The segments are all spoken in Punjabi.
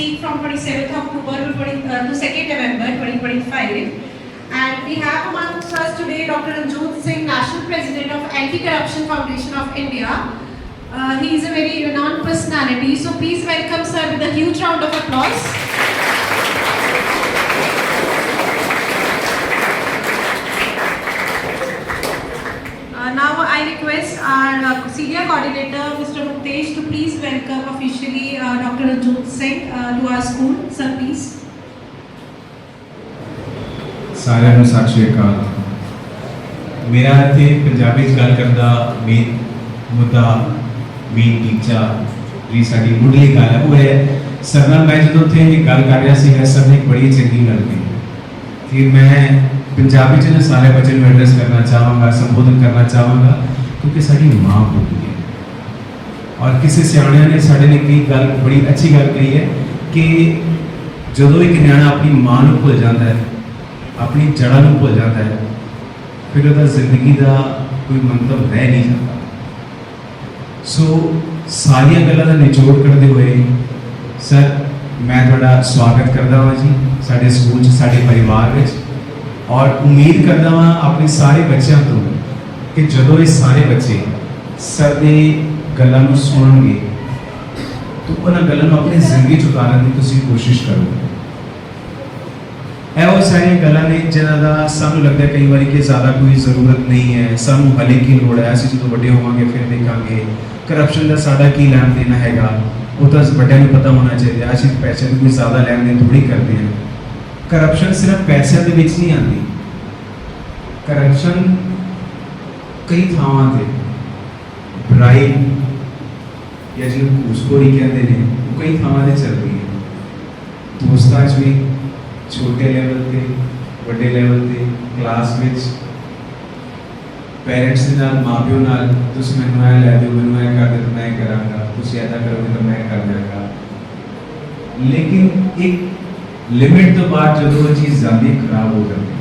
27th October to 20 uh, to 2nd November 2025. And we have amongst us today Dr. Ranjot Singh, National President of Anti-Corruption Foundation of India. Uh, he is a very renowned personality, so please welcome sir with a huge round of applause. Our uh, senior coordinator, Mr. Muktesh, to please welcome officially uh, Dr. Ranjot Singh uh, to our school. Sir, please. ਸਾਰਿਆਂ ਨੂੰ ਸਤਿ ਸ਼੍ਰੀ ਅਕਾਲ ਮੇਰਾ ਇੱਥੇ ਪੰਜਾਬੀ 'ਚ ਗੱਲ ਕਰਨ ਦਾ ਮੇਨ ਮੁੱਦਾ ਮੇਨ ਟੀਚਾ ਜਿਹੜੀ ਸਾਡੀ ਮੁੱਢਲੀ ਗੱਲ ਹੈ ਉਹ ਹੈ ਸਰ ਨਾਲ ਮੈਂ ਜਦੋਂ ਉੱਥੇ ਇਹ ਗੱਲ ਕਰ ਰਿਹਾ ਸੀ ਸਰ ਨੇ ਇੱਕ ਬੜੀ ਚੰਗੀ ਗੱਲ ਕਹੀ ਕਿ ਮੈਂ ਪੰਜਾਬੀ 'ਚ ਨਾ ਸਾਰੇ ਬੱਚਿਆਂ ਨੂੰ ਐਡਰੈਸ ਕਰਨਾ ਚਾਹਾਂਗਾ ਸੰਬੋਧਨ ਕਰਨਾ ਚਾਹਾਂਗਾ ਕਿਉਂਕਿ ਸਾਡੀ ਮਾਂ ਬੋਲੀ ਹੈ। ਔਰ ਕਿਸੇ ਸਿਆਣਿਆਂ ਨੇ ਸਾਡੇ ਨੇ ਕੀ ਗੱਲ, ਬੜੀ ਅੱਛੀ ਗੱਲ ਕਹੀ ਹੈ ਕਿ ਜਦੋਂ ਇੱਕ ਨਿਆਣਾ ਆਪਣੀ ਮਾਂ ਨੂੰ ਭੁੱਲ ਜਾਂਦਾ ਹੈ, ਆਪਣੀ ਜੜ੍ਹਾਂ ਨੂੰ ਭੁੱਲ ਜਾਂਦਾ ਹੈ, ਫਿਰ ਉਹਦਾ ਜ਼ਿੰਦਗੀ ਦਾ ਕੋਈ ਮੰਤਵ ਰਹਿ ਨਹੀਂ ਜਾਂਦਾ। ਸੋ ਸਾਰੀਆਂ ਗੱਲਾਂ ਦਾ ਨਿਚੋੜ ਕਰਦੇ ਹੋਏ, ਸਰ, ਮੈਂ ਤੁਹਾਡਾ ਸਵਾਗਤ ਕਰਦਾ ਹਾਂ ਜੀ, ਸਾਡੇ ਸਕੂਲ 'ਚ, ਸਾਡੇ ਪਰਿਵਾਰ ਵਿੱਚ। ਔਰ ਉਮੀਦ ਕਰਦਾ ਹਾਂ ਆਪਣੇ ਸਾਰੇ ਬੱਚਿਆਂ ਤੋਂ ਕਿ ਜਦੋਂ ਇਹ ਸਾਰੇ ਬੱਚੇ ਸਰ ਦੇ ਗੱਲਾਂ ਨੂੰ ਸੁਣਨਗੇ, ਤਾਂ ਉਹਨਾਂ ਗੱਲਾਂ ਨੂੰ ਆਪਣੀ ਜ਼ਿੰਦਗੀ 'ਚ ਉਤਾਰਨ ਦੀ ਤੁਸੀਂ ਕੋਸ਼ਿਸ਼ ਕਰੋ ਇਹ ਉਹ ਸਾਰੀਆਂ ਗੱਲਾਂ ਨੇ ਜਿਹਨਾਂ ਦਾ ਸਾਨੂੰ ਲੱਗਦਾ ਕਈ ਵਾਰੀ ਕਿ ਜ਼ਿਆਦਾ ਕੋਈ ਜ਼ਰੂਰਤ ਨਹੀਂ ਹੈ। ਸਾਨੂੰ ਹਲੇ ਕੀ ਲੋੜ ਹੈ? ਅਸੀਂ ਜਦੋਂ ਵੱਡੇ ਹੋਵਾਂਗੇ, ਫਿਰ ਦੇਖਾਂਗੇ। ਕਰਪਸ਼ਨ ਦਾ ਸਾਡਾ ਕੀ ਲੈਣ ਦੇਣਾ ਹੈਗਾ? ਉਹ ਤਾਂ ਵੱਡਿਆਂ ਨੂੰ ਪਤਾ ਹੋਣਾ ਚਾਹੀਦਾ। ਅਸੀਂ ਪੈਸੇ ਦੀ ਕੋਈ ਜ਼ਿਆਦਾ ਲੈਣ ਦੇਣ ਥੋੜੀ ਕਰਦੇ ਹਾਂ। ਕਰਪਸ਼ਨ ਸਿਰਫ ਪੈਸਿਆਂ ਦੇ ਵਿੱਚ ਨਹੀਂ ਆਉਂਦੀ। ਕਰਪਸ਼ਨ ਕਈ ਥਾਵਾਂ ਤੇ ਬ੍ਰਾਈਬ ਜਾਂ ਜਿਹਨੂੰ ਘੂਸਖੋਰੀ ਕਹਿੰਦੇ ਨੇ, ਉਹ ਕਈ ਥਾਵਾਂ ਤੇ ਚੱਲਦੀ ਹੈ। ਦੋਸਤਾਂ 'ਚ ਵੀ, ਛੋਟੇ ਲੈਵਲ ਤੇ, ਵੱਡੇ ਲੈਵਲ ਤੇ ਕਲਾਸ ਵਿੱਚ ਪੇਰੈਂਟਸ ਦੇ ਨਾਲ, ਮਾਪਿਓ ਨਾਲ, ਤੁਸੀਂ ਮੈਨੂੰ ਇਹ ਲੈ ਦਿਓ ਮੈਨੂੰ ਇਹ ਕਰ ਦਿਓ ਤਾਂ ਮੈਂ ਇਹ ਕਰਾਂਗਾ, ਤੁਸੀਂ ਐਦਾ ਕਰੋਗੇ ਤਾਂ ਮੈਂ ਇਹ ਕਰ ਦਿਆਂਗਾ ਲੇਕਿਨ ਇੱਕ ਲਿਮਿਟ ਤੋਂ ਬਾਅਦ ਜਦੋਂ ਉਹ ਚੀਜ਼ ਜ਼ਿਆਦਾ ਖਰਾਬ ਹੋ ਜਾਂਦੀ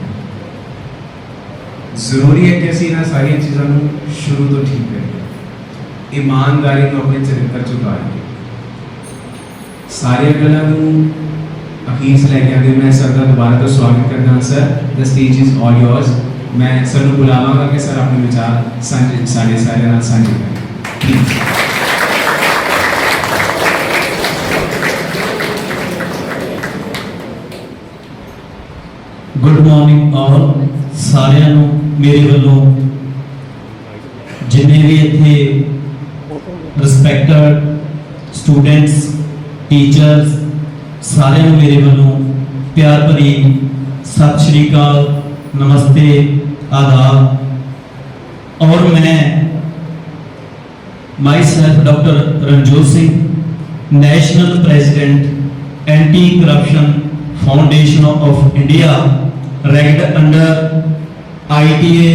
ज़रूरी है कि असं सारे चीज़ों शुरू तो ठीक करिए ईमानदारी अपने चरित्र चुकाए सारे गलत अखीर लैके आगे मैं सर का दोबारा तो स्वागत करना sir. The stage is all yours मैं सर बुलावगा कि सर अपने विचार सारे सारे सी गुड मॉर्निंग ऑल सारू ਮੇਰੇ ਵੱਲੋਂ ਜਿੰਨੇ ਵੀ ਇੱਥੇ ਰਿਸਪੈਕਟਡ ਸਟੂਡੈਂਟਸ ਟੀਚਰਸ ਸਾਰਿਆਂ ਨੂੰ ਮੇਰੇ ਵੱਲੋਂ ਪਿਆਰ ਭਰੀ ਸਤਿ ਸ਼੍ਰੀ ਅਕਾਲ ਨਮਸਤੇ ਆਦਾਬ ਔਰ ਮੈਂ myself Dr. Ranjot Singh, National President Anti-Corruption Foundation of India, ranked under ITA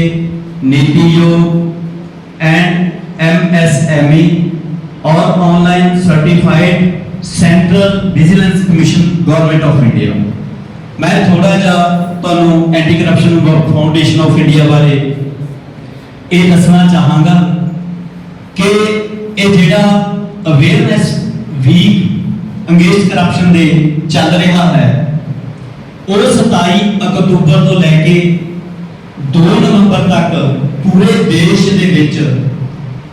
NITI Aayog and MSME और online certified central vigilance commission government of India ਮੈਂ ਥੋੜਾ ਜਿਹਾ ਤੁਹਾਨੂੰ anti corruption foundation of India ਬਾਰੇ ਇਹ ਦੱਸਣਾ ਚਾਹਾਂਗਾ ਕਿ ਇਹ ਜਿਹੜਾ ਅਵੇਅਰਨੈਸ ਵੀਕ ਅੰਗੇਜ ਕਰਪਸ਼ਨ ਦੇ ਚੱਲ ਰਿਹਾ ਹੈ ਉਹ 27 ਅਕਤੂਬਰ ਤੋਂ ਲੈ ਕੇ 2 ਨਵੰਬਰ ਤੱਕ ਪੂਰੇ ਦੇਸ਼ ਦੇ ਵਿੱਚ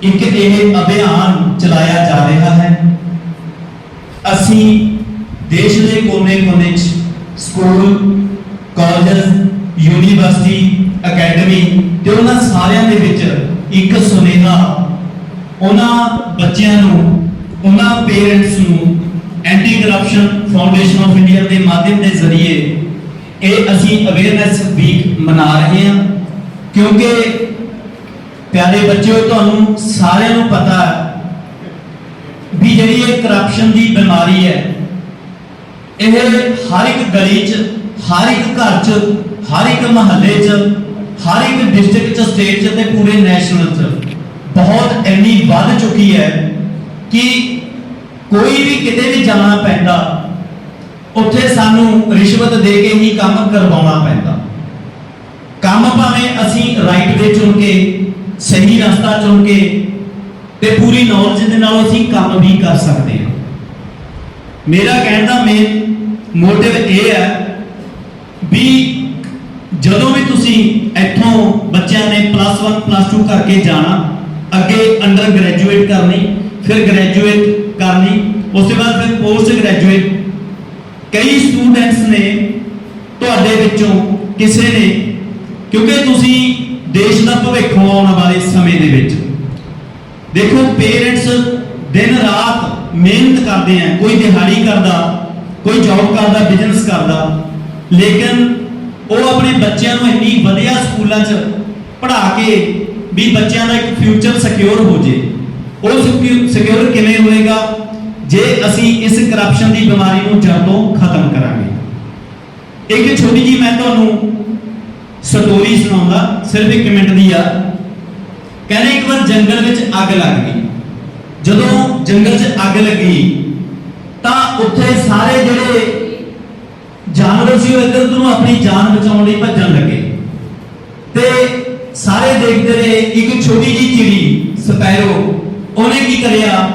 ਇੱਕ ਇਹ ਅਭਿਆਨ ਚਲਾਇਆ ਜਾ ਰਿਹਾ ਹੈ। ਅਸੀਂ ਦੇਸ਼ ਦੇ ਕੋਨੇ-ਕੋਨੇ 'ਚ ਸਕੂਲ, ਕਾਲਜ, ਯੂਨੀਵਰਸਿਟੀ, ਅਕੈਡਮੀ ਤੇ ਉਹਨਾਂ ਸਾਰਿਆਂ ਦੇ ਵਿੱਚ ਇੱਕ ਸੁਨੇਹਾ ਉਹਨਾਂ ਬੱਚਿਆਂ ਨੂੰ, ਉਹਨਾਂ ਪੇਰੈਂਟਸ ਨੂੰ anti corruption foundation of India ਦੇ ਮਾਧਿਅਮ ਦੇ ਜ਼ਰੀਏ ਇਹ ਅਸੀਂ ਅਵੇਅਰਨੈਸ ਵੀਕ ਮਨਾ ਰਹੇ ਹਾਂ। ਕਿਉਂਕਿ ਪਿਆਰੇ ਬੱਚਿਓ, ਤੁਹਾਨੂੰ ਸਾਰਿਆਂ ਨੂੰ ਪਤਾ ਵੀ ਜਿਹੜੀ ਇਹ ਕਰਪਸ਼ਨ ਦੀ ਬਿਮਾਰੀ ਹੈ, ਇਹ ਹਰ ਇੱਕ ਗਲੀ 'ਚ, ਹਰ ਇੱਕ ਘਰ 'ਚ, ਹਰ ਇੱਕ ਮਹੱਲੇ 'ਚ, ਹਰ ਇੱਕ ਡਿਸਟ੍ਰਿਕਟ 'ਚ ਸਟੇਟ 'ਚ ਤੇ ਪੂਰੇ ਨੈਸ਼ਨਲ 'ਚ ਬਹੁਤ ਇੰਨੀ ਵੱਧ ਚੁੱਕੀ ਹੈ ਕਿ ਕੋਈ ਵੀ ਕਿਤੇ ਵੀ ਜਾਣਾ ਪੈਂਦਾ, ਉੱਥੇ ਸਾਨੂੰ ਰਿਸ਼ਵਤ ਦੇ ਕੇ ਹੀ ਕੰਮ ਕਰਵਾਉਣਾ ਪੈਂਦਾ। ਕੰਮ ਭਾਵੇਂ ਅਸੀਂ ਰਾਈਟ ਵੇ ਚੁਣ ਕੇ, ਸਹੀ ਰਸਤਾ ਚੁਣ ਕੇ ਤੇ ਪੂਰੀ ਨੌਲੇਜ ਦੇ ਨਾਲ ਅਸੀਂ ਕੰਮ ਵੀ ਕਰ ਸਕਦੇ ਹਾਂ। ਮੇਰਾ ਕਹਿਣ ਦਾ ਮੇਨ ਮੋਟਿਵ ਇਹ ਹੈ ਵੀ ਜਦੋਂ ਵੀ ਤੁਸੀਂ ਇੱਥੋਂ ਬੱਚਿਆਂ ਨੇ ਪਲੱਸ 1 ਪਲੱਸ 2 ਕਰਕੇ ਜਾਣਾ, ਅੱਗੇ ਅੰਡਰ ਗ੍ਰੈਜੂਏਟ ਕਰਨੀ, ਫਿਰ ਗ੍ਰੈਜੂਏਟ ਕਰਨੀ, ਉਸ ਤੋਂ ਬਾਅਦ ਫਿਰ ਪੋਸਟ ਗ੍ਰੈਜੂਏਟ ਕਈ ਸਟੂਡੈਂਟਸ ਨੇ ਤੁਹਾਡੇ ਵਿੱਚੋਂ ਕਿਸੇ ਨੇ ਕਿਉਂਕਿ ਤੁਸੀਂ ਦੇਸ਼ ਦਾ ਭਵਿੱਖ ਆਉਣ ਵਾਲੇ ਸਮੇਂ ਦੇ ਵਿੱਚ। ਦੇਖੋ ਪੇਰੈਂਟਸ ਦਿਨ ਰਾਤ ਮਿਹਨਤ ਕਰਦੇ ਆ, ਕੋਈ ਦਿਹਾੜੀ ਕਰਦਾ, ਕੋਈ ਜੌਬ ਕਰਦਾ ਬਿਜ਼ਨਸ ਕਰਦਾ। ਲੇਕਿਨ ਉਹ ਆਪਣੇ ਬੱਚਿਆਂ ਨੂੰ ਇੰਨੀ ਵਧੀਆ ਸਕੂਲਾਂ 'ਚ ਪੜ੍ਹਾ ਕੇ ਵੀ ਬੱਚਿਆਂ ਦਾ ਇੱਕ ਫਿਊਚਰ ਸਿਕਿਉਰ ਹੋ ਜੇ। ਉਹ ਸਿਕਿਉਰ ਕਿਵੇਂ ਹੋਏਗਾ? ਜੇ ਅਸੀਂ ਇਸ ਕਰਪਸ਼ਨ ਦੀ ਬਿਮਾਰੀ ਨੂੰ ਜੜ ਤੋਂ ਖਤਮ ਕਰਾਂਗੇ। ਇੱਕ ਛੋਟੀ ਜੀ ਮੈਂ ਤੁਹਾਨੂੰ ਸਟੋਰੀ ਸੁਣਾਉਂਦਾ ਸਿਰਫ 1 ਮਿੰਟ ਦੀ ਆ। ਕਹਿੰਦੇ ਇੱਕ ਵਾਰ ਜੰਗਲ ਵਿੱਚ ਅੱਗ ਲੱਗ ਗਈ। ਜਦੋਂ ਜੰਗਲ 'ਚ ਅੱਗ ਲੱਗੀ, ਤਾਂ ਉੱਥੇ ਸਾਰੇ ਜਿਹੜੇ ਜਾਨਵਰ ਸੀ ਉਹ ਇੱਧਰ ਉੱਧਰ ਆਪਣੀ ਜਾਨ ਬਚਾਉਣ ਲਈ ਭੱਜਣ ਲੱਗੇ। ਤੇ ਸਾਰੇ ਦੇਖਦੇ ਰਹੇ ਇੱਕ ਛੋਟੀ ਜਿਹੀ ਚਿੜੀ, ਸਪੈਰੋ, ਉਹਨੇ ਕੀ ਕਰਿਆ?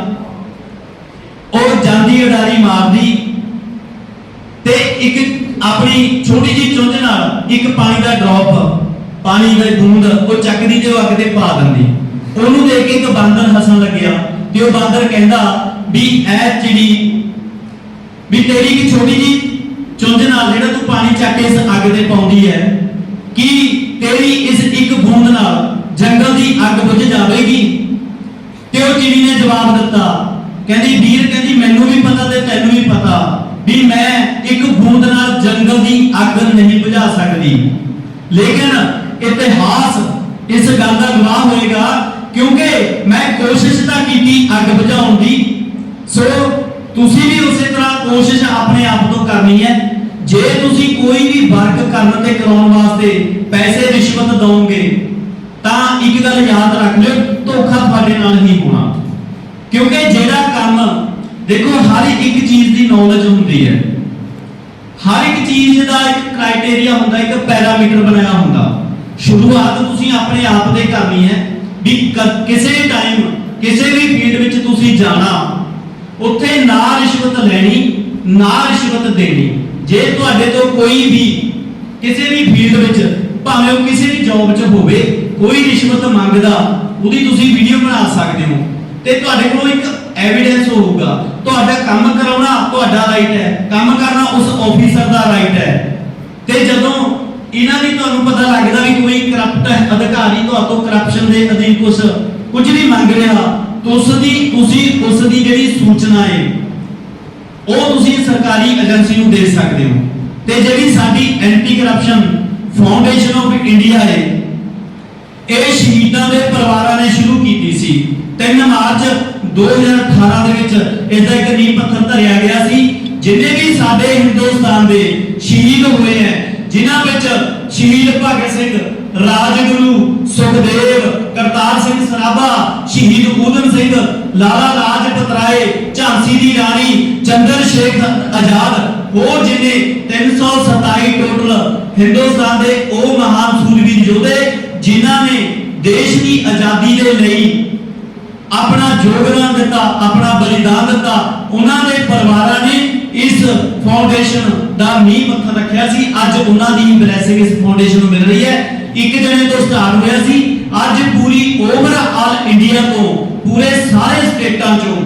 ਉਹ ਜਾਂਦੀ ਉਡਾਰੀ ਮਾਰਦੀ ਤੇ ਇੱਕ ਆਪਣੀ ਛੋਟੀ ਜਿਹੀ ਚੁੰਝ ਨਾਲ ਇੱਕ ਪਾਣੀ ਦਾ ਡ੍ਰੌਪ ਪਾਣੀ ਦਾ ਬੂੰਦ, ਉਹ ਚੱਕਦੀ ਤੇ ਉਹ ਅੱਗ ਤੇ ਪਾ ਦਿੰਦੀ। ਉਹਨੂੰ ਦੇਖ ਕੇ ਇੱਕ ਬਾਂਦਰ ਹੱਸਣ ਲੱਗਿਆ ਤੇ ਉਹ ਬਾਂਦਰ ਕਹਿੰਦਾ, ਵੀ ਐ ਚਿੜੀ, ਵੀ ਤੇਰੀ ਕੀ ਛੋਟੀ ਜੀ ਚੁੰਝ ਨਾਲ ਜਿਹੜਾ ਤੂੰ ਪਾਣੀ ਚੱਕ ਕੇ ਇਸ ਅੱਗ ਤੇ ਪਾਉਂਦੀ ਹੈ ਕੀ ਤੇਰੀ ਇਸ ਇੱਕ ਬੂੰਦ ਨਾਲ ਜੰਗਲ ਦੀ ਅੱਗ ਬੁਝ ਜਾਵੇਗੀ? ਤੇ ਉਹ ਚਿੜੀ ਨੇ ਜਵਾਬ ਦਿੱਤਾ, ਕਹਿੰਦੀ, ਵੀਰ, ਕਹਿੰਦੀ, ਮੈਨੂੰ ਵੀ ਪਤਾ ਤੇ ਤੈਨੂੰ ਵੀ ਪਤਾ ਵੀ ਮੈਂ ਇੱਕ ਨਹੀਂ ਬੁਝਾ ਸਕਦੀ। ਲੇਕਿਨ ਇਤਿਹਾਸ ਇਸ ਗੱਲ ਦਾ ਗਵਾਹ ਹੋਏਗਾ, ਕਿਉਂਕਿ ਮੈਂ ਕੋਸ਼ਿਸ਼ ਤਾਂ ਕੀਤੀ ਅੱਗ ਬੁਝਾਉਣ ਦੀ। ਸੋ ਤੁਸੀਂ ਵੀ ਉਸੇ ਤਰ੍ਹਾਂ ਕੋਸ਼ਿਸ਼ ਆਪਣੇ ਆਪ ਤੋਂ ਕਰਨੀ ਹੈ। ਜੇ ਤੁਸੀਂ ਕੋਈ ਵੀ ਵਰਕ ਕਰਨ ਤੇ ਕਰਾਉਣ ਵਾਸਤੇ ਪੈਸੇ ਰਿਸ਼ਵਤ ਦਿਓਗੇ ਤਾਂ ਇੱਕ ਗੱਲ ਯਾਦ ਰੱਖ ਲਿਓ, ਧੋਖਾ ਤੁਹਾਡੇ ਨਾਲ ਹੀ ਹੋਣਾ। ਕਿਉਂਕਿ ਜਿਹੜਾ ਕੰਮ, ਦੇਖੋ, ਹਰ ਇੱਕ ਚੀਜ਼ ਦੀ ਨੌਲੇਜ ਹੁੰਦੀ ਹੈ। ਹਰ ਇੱਕ ਚੀਜ਼ ਦਾ ਇੱਕ ਕ੍ਰਾਈਟੇਰੀਆ ਹੁੰਦਾ, ਇੱਕ ਪੈਰਾਮੀਟਰ ਬਣਾਇਆ ਹੁੰਦਾ। ਸ਼ੁਰੂਆਤ ਤੁਸੀਂ ਆਪਣੇ ਆਪ ਦੇ ਕਰਨੀ ਹੈ ਵੀ ਕਿਸੇ ਟਾਈਮ ਕਿਸੇ ਵੀ ਫੀਲਡ ਵਿੱਚ ਤੁਸੀਂ ਜਾਣਾ, ਉੱਥੇ ਨਾ ਰਿਸ਼ਵਤ ਲੈਣੀ, ਨਾ ਰਿਸ਼ਵਤ ਦੇਣੀ। ਜੇ ਤੁਹਾਡੇ ਤੋਂ ਕੋਈ ਵੀ ਕਿਸੇ ਵੀ ਫੀਲਡ ਵਿੱਚ, ਭਾਵੇਂ ਉਹ ਕਿਸੇ ਵੀ ਜੌਬ 'ਚ ਹੋਵੇ, ਕੋਈ ਰਿਸ਼ਵਤ ਮੰਗਦਾ, ਉਹਦੀ ਤੁਸੀਂ ਵੀਡੀਓ ਬਣਾ ਸਕਦੇ ਹੋ। ਤੇ ਤੁਹਾਡੇ ਕੋਲ ਇੱਕ ਐਵੀਡੈਂਸ ਹੋਊਗਾ। ਤੁਹਾਡਾ ਕੰਮ ਕਰਾਉਣਾ ਤੁਹਾਡਾ ਰਾਈਟ ਹੈ। ਕੰਮ ਕਰਨਾ ਉਸ ਆਫੀਸਰ ਦਾ ਰਾਈਟ ਹੈ। ਤੇ ਜਦੋਂ ਇਹਨਾਂ ਦੀ ਤੁਹਾਨੂੰ ਪਤਾ ਲੱਗਦਾ ਵੀ ਕੋਈ ਕਰਪਟ ਅਧਿਕਾਰੀ ਤੁਹਾਤੋਂ ਕਰਪਸ਼ਨ ਦੇ ਅਧੀਨ ਕੁਝ ਕੁਝ ਨਹੀਂ ਮੰਗ ਰਿਹਾ, ਉਸ ਦੀ ਤੁਸੀਂ ਉਸ ਦੀ ਜਿਹੜੀ ਸੂਚਨਾ ਹੈ, ਉਹ ਤੁਸੀਂ ਸਰਕਾਰੀ ਏਜੰਸੀ ਨੂੰ ਦੇ ਸਕਦੇ ਹੋ। ਤੇ ਜਿਹੜੀ ਸਾਡੀ anti corruption foundation of India ਹੈ, ਇਹ ਸ਼ਹੀਦਾਂ ਦੇ ਪਰਿਵਾਰਾਂ ਨੇ ਸ਼ੁਰੂ ਕੀਤੀ ਸੀ 3 ਮਾਰਚ 2018 ਦੇ ਵਿੱਚ ਇਸ ਇੱਕ ਨੀਂਹ ਪੱਥਰ ਧਰਿਆ ਗਿਆ ਸੀ, ਜਿੰਨੇ ਵੀ ਸਾਡੇ ਹਿੰਦੁਸਤਾਨ ਦੇ ਸ਼ਹੀਦ ਹੋਏ ਹੈ, ਜਿਨ੍ਹਾਂ ਵਿੱਚ ਸ਼ਹੀਦ ਭਗਤ ਸਿੰਘ, ਰਾਜਗੁਰੂ, ਸੁਖਦੇਵ, ਕਰਤਾਰ ਸਿੰਘ ਸਰਾਭਾ, ਸ਼ਹੀਦ ਊਧਮ ਸਿੰਘ, ਲਾਲਾ ਲਾਜਪਤ ਰਾਏ ਝਾਂਸੀ ਦੀ ਰਾਣੀ, ਚੰਦਰ ਸ਼ੇਖ ਆਜ਼ਾਦ, ਹੋਰ ਜਿਨੇ 327 ਟੋਟਲ ਹਿੰਦੁਸਤਾਨ ਦੇ ਉਹ ਮਹਾਨ ਸੂਰਬੀਰ ਯੋਧੇ, ਜਿਨ੍ਹਾਂ ਨੇ ਦੇਸ਼ ਦੀ ਆਜ਼ਾਦੀ ਦੇ ਲਈ ਆਪਣਾ ਯੋਗਦਾਨ ਦਿੱਤਾ, ਆਪਣਾ ਬਲੀਦਾਨ ਦਿੱਤਾ। ਉਹਨਾਂ ਦੇ ਪਰਿਵਾਰਾਂ ਨੇ ਇਸ ਫਾਊਂਡੇਸ਼ਨ ਦਾ ਨੀਂਹ ਪੱਥਰ ਰੱਖਿਆ ਸੀ। ਅੱਜ ਉਹਨਾਂ ਦੀ ਬਲੇਸਿੰਗ ਇਸ ਫਾਊਂਡੇਸ਼ਨ ਨੂੰ ਮਿਲ ਰਹੀ ਹੈ। ਇੱਕ ਜਣੇ ਤੋਂ ਸਟਾਰਟ ਹੋਇਆ ਸੀ। ਅੱਜ ਪੂਰੀ ਓਵਰਆਲ ਇੰਡੀਆ ਤੋਂ, ਪੂਰੇ ਸਾਰੇ ਸਟੇਟਾਂ ਚੋਂ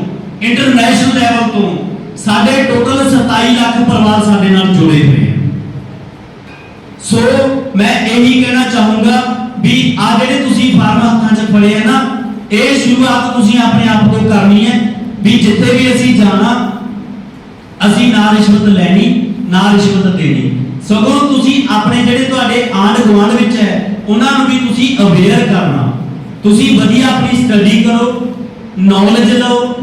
ਇੰਟਰਨੈਸ਼ਨਲ ਲੈਵਲ ਤੋਂ, ਸਾਡੇ ਟੋਟਲ 27 ਲੱਖ ਪਰਿਵਾਰ ਸਾਡੇ ਨਾਲ ਜੁੜੇ ਹੋਏ ਹਨ ਸੋ ਮੈਂ ਇਹੀ ਕਹਿਣਾ ਚਾਹੂੰਗਾ ਵੀ ਆ ਜਿਹੜੇ ਤੁਸੀਂ ਫਾਰਮ ਹੱਥਾਂ 'ਚ ਫੜੇ ਆ ਨਾ ਇਹ ਸ਼ੁਰੂਆਤ ਤੁਸੀਂ ਆਪਣੇ ਆਪ ਤੋਂ ਕਰਨੀ ਹੈ ਵੀ ਜਿੱਥੇ ਵੀ ਅਸੀਂ ਜਾਣਾ, ਅਸੀਂ ਨਾ ਰਿਸ਼ਵਤ ਲੈਣੀ, ਨਾ ਰਿਸ਼ਵਤ ਦੇਣੀ। ਸਗੋਂ ਤੁਸੀਂ ਆਪਣੇ ਜਿਹੜੇ ਤੁਹਾਡੇ ਆਂਢ ਗੁਆਂਢ ਵਿੱਚ ਹੈ, ਉਹਨਾਂ ਨੂੰ ਵੀ ਤੁਸੀਂ ਅਵੇਅਰ ਕਰਨਾ। ਤੁਸੀਂ ਵਧੀਆ ਆਪਣੀ ਸਟੱਡੀ ਕਰੋ ਨੌਲੇਜ ਲਓ,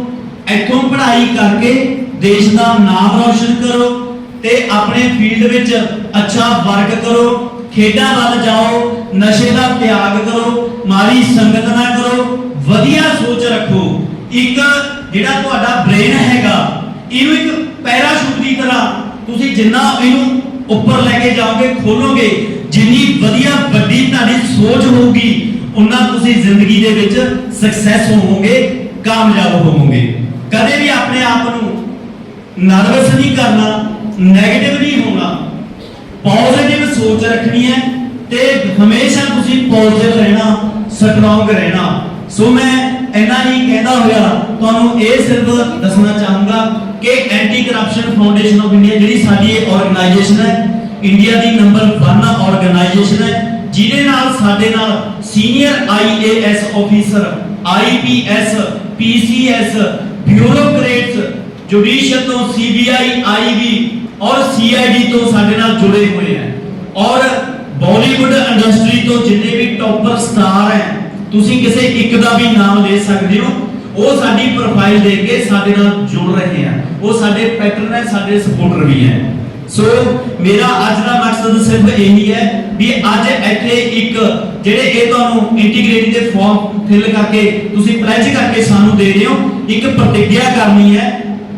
ਇੱਥੋਂ ਪੜ੍ਹਾਈ ਕਰਕੇ ਦੇਸ਼ ਦਾ ਨਾਮ ਰੌਸ਼ਨ ਕਰੋ ਤੇ ਆਪਣੇ ਫੀਲਡ ਵਿੱਚ ਅੱਛਾ ਵਰਕ ਕਰੋ, ਖੇਡਾਂ ਵੱਲ ਜਾਓ, ਨਸ਼ੇ ਦਾ ਤਿਆਗ ਕਰੋ ਮਾੜੀ ਸੰਗਤ ਨਾ ਕਰੋ, ਵਧੀਆ ਸੋਚ ਰੱਖੋ। ਇੱਕ ਜਿਹੜਾ ਤੁਹਾਡਾ ਬ੍ਰੇਨ ਹੈਗਾ, ਇਹਨੂੰ ਇੱਕ ਪੈਰਾਸ਼ੂਟ ਦੀ ਤਰ੍ਹਾਂ ਤੁਸੀਂ ਜਿੰਨਾ ਇਹਨੂੰ ਉੱਪਰ ਲੈ ਕੇ ਜਾਓਗੇ, ਖੋਲੋਗੇ, ਜਿੰਨੀ ਵਧੀਆ ਵੱਡੀ ਤੁਹਾਡੀ ਸੋਚ ਹੋਊਗੀ ਉਨਾ ਤੁਸੀਂ ਜ਼ਿੰਦਗੀ ਦੇ ਵਿੱਚ ਸਕਸੈਸ ਹੋਵੋਗੇ, ਕਾਮਯਾਬ ਹੋਵੋਗੇ। ਕਦੇ ਵੀ ਆਪਣੇ ਆਪ ਨੂੰ ਨਰਵਸ ਨਹੀਂ ਕਰਨਾ 네ਗੇਟਿਵ ਨਹੀਂ ਹੋਣਾ। ਪੋਜ਼ਿਟਿਵ ਸੋਚ ਰੱਖਣੀ ਹੈ ਤੇ ਹਮੇਸ਼ਾ ਤੁਸੀਂ ਪੋਜ਼ਿਟਿਵ ਰਹਿਣਾ। ਸਟਰੋਂਗ ਰਹਿਣਾ ਸੋ ਮੈਂ ਇੰਨਾ ਹੀ ਕਹਿੰਦਾ ਹੋਇਆ, ਤੁਹਾਨੂੰ ਇਹ ਸਿਰਫ ਦੱਸਣਾ ਚਾਹੂੰਗਾ ਕਿ anti corruption foundation of India ਜਿਹੜੀ ਸਾਡੀ ਇਹ ਆਰਗੇਨਾਈਜੇਸ਼ਨ ਹੈ ਇੰਡੀਆ ਦੀ ਨੰਬਰ 1 ਆਰਗੇਨਾਈਜੇਸ਼ਨ ਹੈ, ਜਿਹਦੇ ਨਾਲ ਸਾਡੇ ਨਾਲ senior IAS officer IPS PCS bureaucrats judicial ਤੋਂ ਸੀਬੀਆਈ ਆਈਬੀ ਔਰ ਸੀਆਈਡੀ ਤੋਂ ਸਾਡੇ ਨਾਲ ਜੁੜੇ ਹੋਏ ਹੈ। ਔਰ ਬਾਲੀਵੁੱਡ ਇੰਡਸਟਰੀ ਤੋਂ ਜਿੰਨੇ ਵੀ ਟੌਪਰ ਸਟਾਰ ਹੈ, ਤੁਸੀਂ ਕਿਸੇ ਇੱਕ ਦਾ ਵੀ ਨਾਮ ਲੈ ਸਕਦੇ ਹੋ। ਉਹ ਸਾਡੀ ਪ੍ਰੋਫਾਈਲ ਦੇਖ ਕੇ ਸਾਡੇ ਨਾਲ ਜੁੜ ਰਹੇ ਆ। ਉਹ ਸਾਡੇ ਪੈਟਰਨ ਹੈ, ਸਾਡੇ ਸਪੋਰਟਰ ਵੀ ਹੈ। ਸੋ ਮੇਰਾ ਅੱਜ ਦਾ ਮਕਸਦ ਸਿਰਫ ਇਹੀ ਹੈ ਵੀ ਅੱਜ ਇੱਥੇ ਇੱਕ ਜਿਹੜੇ ਇਹ ਤੁਹਾਨੂੰ ਇੰਟੀਗ੍ਰੇਟਿੰਗ ਦੇ ਫਾਰਮ ਫਿਲ ਕਰਕੇ ਤੁਸੀਂ ਪਲੈਜ ਕਰਕੇ ਸਾਨੂੰ ਦੇ ਰਹੇ ਹੋ, ਇੱਕ ਪ੍ਰਤੀਗਿਆ ਕਰਨੀ ਹੈ।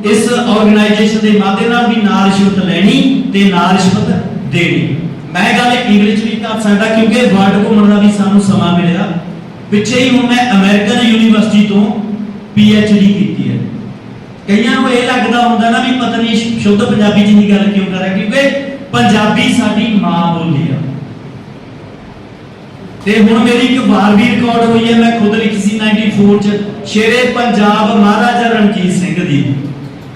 ਇਸ ਆਰਗੇਨਾਈਜੇਸ਼ਨ ਦੇ ਮਾਧਿਅਮ ਨਾਲ ਵੀ ਨਾ ਰਿਸ਼ਵਤ ਲੈਣੀ ਤੇ ਨਾ ਰਿਸ਼ਵਤ ਦੇਣੀ। ਮੈਂ ਗੱਲ ਇੰਗਲਿਸ਼ ਵੀ ਕਰ ਸਕਦਾ ਕਿਉਂਕਿ ਵਰਡ ਘੁੰਮਣ ਦਾ ਵੀ ਸਾਨੂੰ ਸਮਾਂ ਮਿਲਿਆ। ਪਿੱਛੇ ਹੀ ਹੁਣ ਮੈਂ ਅਮਰੀਕਨ ਯੂਨੀਵਰਸਿਟੀ ਤੋਂ ਡੀ ਕੀਤੀ ਹੈ। ਕਈਆਂ ਨੂੰ ਇਹ ਲੱਗਦਾ ਹੁੰਦਾ ਨਾ ਵੀ ਪਤਾ ਨਹੀਂ ਸ਼ੁੱਧ ਪੰਜਾਬੀ ਚ ਹੀ ਗੱਲ ਕਿਉਂ ਕਰ ਰਿਹਾ, ਕਿਉਂਕਿ ਪੰਜਾਬੀ ਸਾਡੀ ਮਾਂ ਬੋਲੀ ਆ। ਤੇ ਹੁਣ ਮੇਰੀ ਇੱਕ ਵਾਰ ਵੀ ਰਿਕਾਰਡ ਹੋਈ ਹੈ, ਮੈਂ ਖੁਦ ਲਿਖੀ ਸੀ 94 ਚ, ਸ਼ੇਰੇ ਪੰਜਾਬ ਮਹਾਰਾਜਾ ਰਣਜੀਤ ਸਿੰਘ ਦੀ।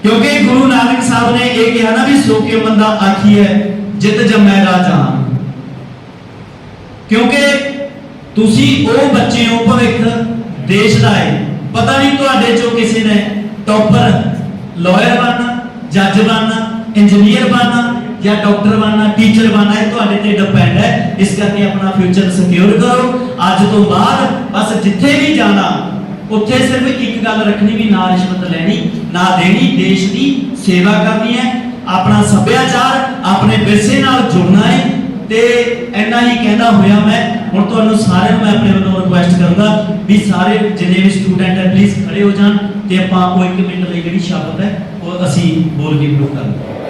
ਕਿਉਂਕਿ ਗੁਰੂ ਨਾਨਕ ਸਾਹਿਬ ਨੇ ਇਹ ਕਿਹਾ ਨਾ ਵੀ ਸੋਕੇ ਬੰਦਾ ਆਖੀ ਹੈ ਜਿੱਤ ਜੰਮੈ ਰਾਜਾਨ ਕਿਉਂਕਿ ਤੁਸੀਂ ਉਹ ਬੱਚੇ ਹੋ, ਭਵਿੱਖ ਦੇਸ਼ ਦਾ ਹੈ। ਪਤਾ ਨਹੀਂ ਤੁਹਾਡੇ ਚੋਂ ਕਿਸੇ ਨੇ ਟੌਪਰ, ਲਾਇਰ ਬਣਨਾ, ਜੱਜ ਬਣਨਾ, ਇੰਜੀਨੀਅਰ ਬਣਨਾ ਜਾਂ ਡਾਕਟਰ ਬਣਨਾ, ਟੀਚਰ ਬਣਨਾ, ਇਹ ਤੁਹਾਡੇ ਤੇ ਡਿਪੈਂਡ ਹੈ। ਇਸ ਕਰਕੇ ਆਪਣਾ ਫਿਊਚਰ ਸਿਕਿਉਰ ਕਰੋ। ਅੱਜ ਤੋਂ ਬਾਅਦ ਬਸ ਜਿੱਥੇ ਵੀ ਜਾਣਾ, ਉੱਥੇ ਸਿਰਫ ਇੱਕ ਗੱਲ ਰੱਖਣੀ ਵੀ ਨਾ ਰਿਸ਼ਵਤ ਲੈਣੀ, ਨਾ ਦੇਣੀ, ਦੇਸ਼ ਦੀ ਸੇਵਾ ਕਰਨੀ ਹੈ। ਆਪਣਾ ਸੱਭਿਆਚਾਰ ਆਪਣੇ ਵਿਰਸੇ ਨਾਲ ਜੁੜਨਾ ਹੈ ਤੇ ਇੰਨਾ ਹੀ ਕਹਿੰਦਾ ਹੋਇਆ ਮੈਂ। ਹੁਣ ਤੁਹਾਨੂੰ ਸਾਰਿਆਂ ਨੂੰ ਮੈਂ ਆਪਣੇ ਵੱਲੋਂ ਰਿਕੁਐਸਟ ਕਰੂੰਗਾ ਵੀ ਸਾਰੇ ਜਿੰਨੇ ਵੀ ਸਟੂਡੈਂਟ ਹੈ ਪਲੀਜ਼ ਖੜੇ ਹੋ ਜਾਣ ਤੇ ਆਪਾਂ ਉਹ 1 ਮਿੰਟ ਲਈ ਜਿਹੜੀ ਸ਼ਬਦ ਹੈ, ਉਹ ਅਸੀਂ ਬੋਲ ਕੇ ਪ੍ਰੂਵ ਕਰਾਂਗੇ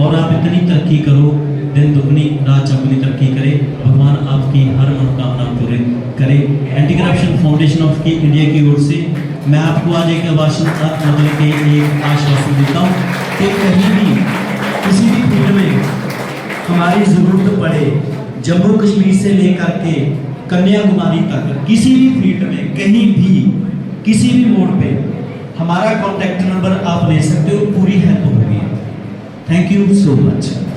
और आप इतनी तरक्की करो, दिन दुगनी, रात चौगुनी तरक्की करे। भगवान आपकी हर मनोकामना पूरे करे। एंटी करप्शन फाउंडेशन ऑफ़ की इंडिया की ओर से मैं आपको आज एक आश्वासन मतलब के एक आश्वासन देता हूँ कि कहीं भी, किसी भी फ़ील्ड में हमारी ज़रूरत पड़े जम्मू कश्मीर से लेकर के कन्याकुमारी तक, किसी भी फ़ील्ड में, कहीं भी, किसी भी मोड़ पे, हमारा कॉन्टैक्ट नंबर आप ले सकते हो, पूरी help Thank you so much.